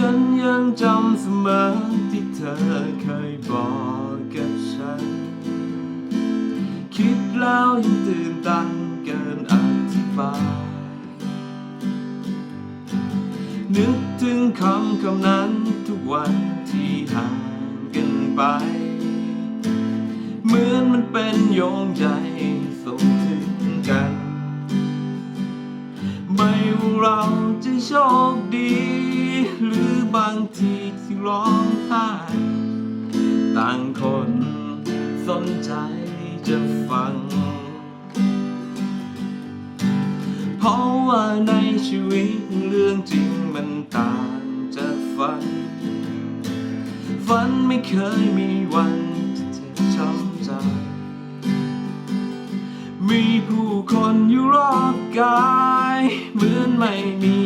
ฉันยังจำเสมอที่เธอเคยบอกกับฉัน คิดแล้วยังตื่นตันเกินอธิบาย นึกถึงคำคำนั้นทุกวันที่ห่างกันไป เหมือนมันเป็นโยงใจส่งถึงกัน ไม่ว่าเราจะโชค ร้องไห้ต่างคนสนใจจะฟัง เพราะว่าในชีวิตเรื่องจริงมันต่างจากฝัน ฝันไม่เคยมีวันที่เจ็บช้ำใจ มีผู้คนอยู่รอบกาย เหมือนไม่มี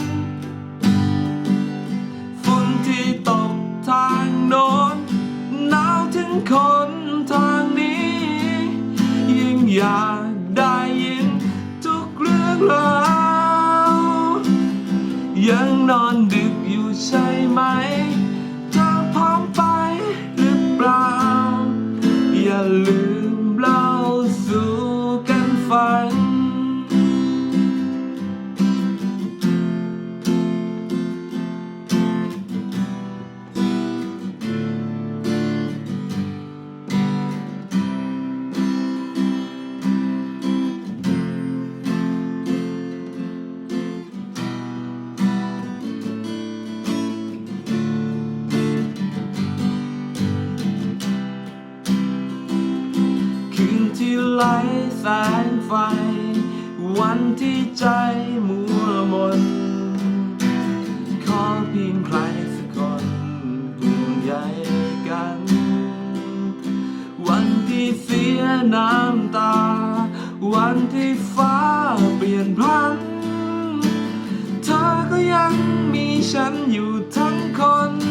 อยากได้ยินทุกเรื่องราวยังนอนดึกอยู่ใช่ คืนที่ไร้แสงไฟ วันที่ใจมัวมน ขอเพียงใครสักคนห่วงใยกัน วันที่เสียน้ำตา วันที่ฟ้าเปลี่ยนพลัน เธอก็ยังมีฉันอยู่ทั้งคน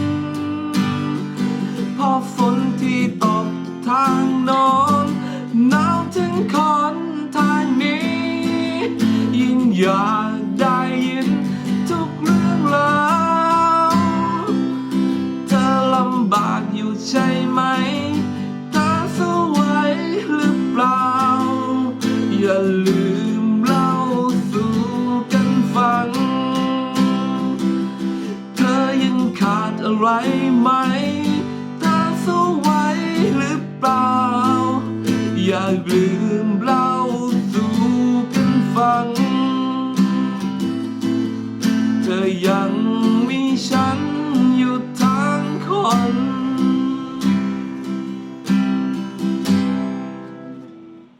อยากได้ยินทุกเรื่องราวเธอลำบากอยู่ใช่ไหมเธอสู้ไหวหรือเปล่า อย่าลืมเล่าสู่กันฟัง เธอยังขาดอะไรไหมเธอสู้ไหวหรือเปล่า อย่าลืม